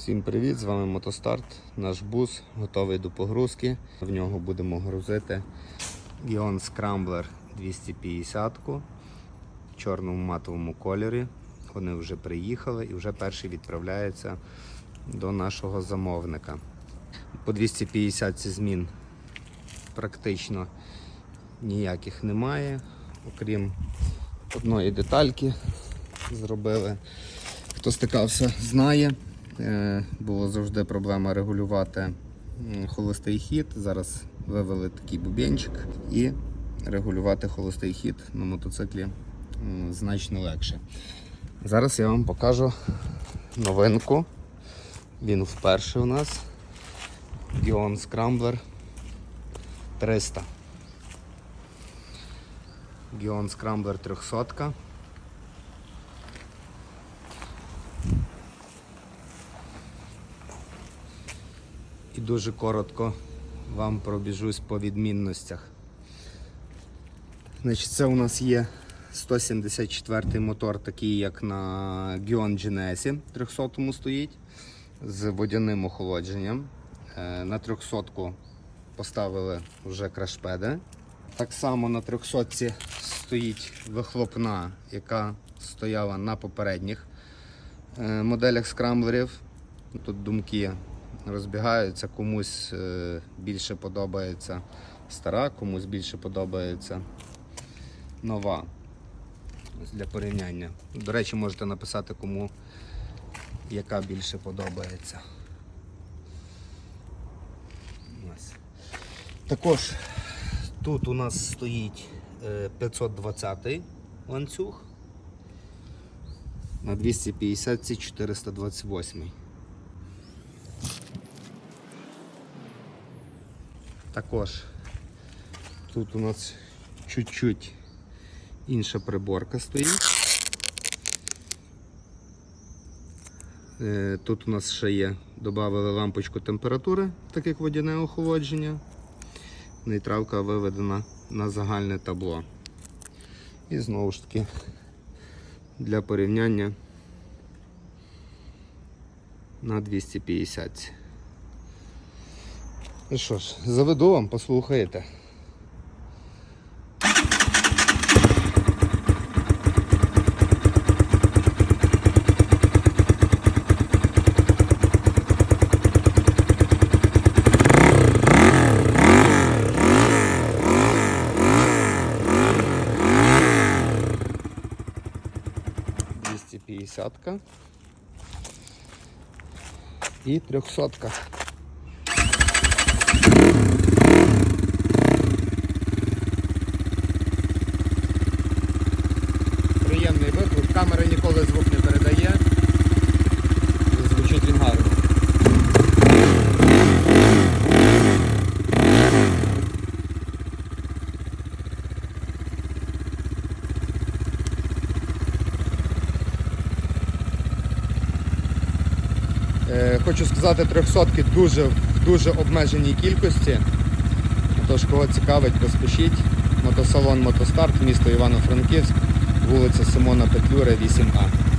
Всім привіт! З вами Мотостарт. Наш бус готовий до погрузки. В нього будемо грузити Ion Scrambler 250 в чорному матовому кольорі. Вони вже приїхали і вже перший відправляється до нашого замовника. По 250 змін практично ніяких немає, окрім одної детальки зробили. Хто стикався, знає. Е, Було завжди проблема регулювати холостий хід. Зараз вивели такий бубенчик і регулювати холостий хід на мотоциклі значно легше. Зараз я вам покажу новинку. Він вперше у нас. Gion Scrambler 300. Gion Scrambler 300. І дуже коротко вам пробіжусь по відмінностях. Значить, це у нас є 174 мотор, такий як на Gion Genesis 300 стоїть з водяним охолодженням. Е, На 300 поставили вже крашпеди. Так само на 300 стоїть вихлопна, яка стояла на попередніх е, моделях скрамблерів. Тут думки розбігаються, комусь е, більше подобається стара, комусь більше подобається нова. Ось для порівняння. До речі, можете написати, кому яка більше подобається. Ось. Також тут у нас стоїть е, 520 ланцюг. На 250 ці 428. Також тут у нас чуть-чуть інша приборка стоїть. Е, Тут у нас ще є, додали лампочку температури, так як водяне охолодження. Нейтралка виведена на загальне табло. І знову ж таки для порівняння на 250. Ну що ж, заведу вам, послухаєте. Двісті п'ятдесятка і трьохсотка. Камера ніколи звук не передає. І Звучить він гарно. Е, Хочу сказати, трьохсотки дуже в дуже обмеженій кількості. Тож, кого цікавить, поспішіть. Мотосалон Мотостарт, місто Івано-Франківськ, вулиця Симона Петлюра, 8А.